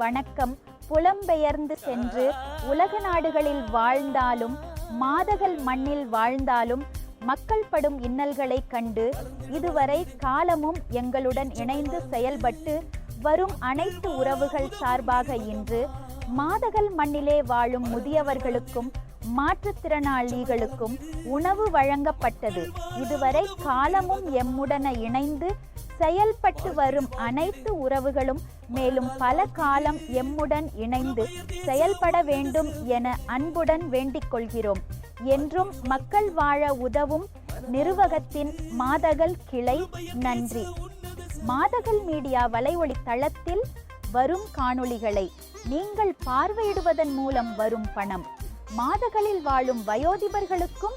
வணக்கம். புலம்பெயர்ந்து சென்று உலக நாடுகளில் வாழ்ந்தாலும் மாதகல் மண்ணில் வாழ்ந்தாலும் மக்கள் படும் இன்னல்களைக் கண்டு இதுவரை காலமும் எங்களுடன் இணைந்து செயல்பட்டு வரும் அனைத்து உறவுகள் சார்பாக இன்று மாதகல் மண்ணிலே வாழும் முதியவர்களுக்கும் மாற்றுத்திறனாளிகளுக்கும் உணவு வழங்கப்பட்டது. இதுவரை காலமும் எம்முடன இணைந்து செயல்பட்டு வரும் அனைத்து உறவுகளும் மேலும் பல காலம் எம்முடன் இணைந்து செயல்பட வேண்டும் என அன்புடன் வேண்டிக் கொள்கிறோம். என்றும் மக்கள் வாழ உதவும் நிறுவகத்தின் மாதகல் கிளை நன்றி. மாதகல் மீடியா வலைஒளி தளத்தில் வரும் காணொளிகளை நீங்கள் பார்வையிடுவதன் மூலம் வரும் பணம். மாதகளில் வாழும் வயோதிபர்களுக்கும்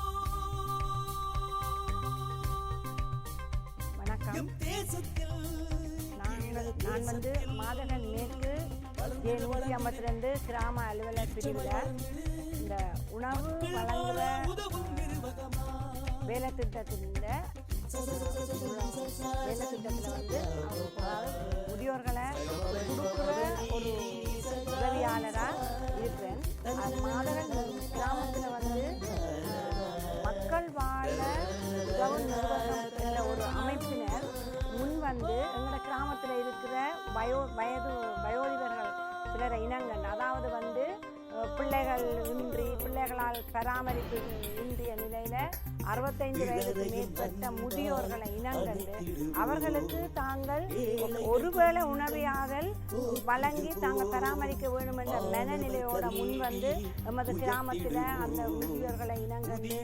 எம் தேசத்தில் நான் வந்து மாதகன் மேற்கு நூற்றி ஐம்பத்தி ரெண்டு கிராம அலுவலர் பிரிவில் இந்த உணவு வழங்குற வேலை திட்டத்தின் வேலை திட்டத்தில் வந்து வயோ வயது வயோதிபர்கள் சிலரை இனங்கள். அதாவது வந்து பிள்ளைகள் இன்றி பிள்ளைகளால் பராமரிப்பு இன்றிய நிலையில் அறுபத்தைந்து வயதுக்கு மேற்பட்ட முதியோர்களை இனங்கண்டு அவர்களுக்கு தாங்கள் ஒருவேளை உணவையாதல் வழங்கி தாங்கள் பராமரிக்க வேண்டும் என்ற மனநிலையோட முன் வந்து எமது கிராமத்தில் அந்த முதியோர்களை இனங்கண்டு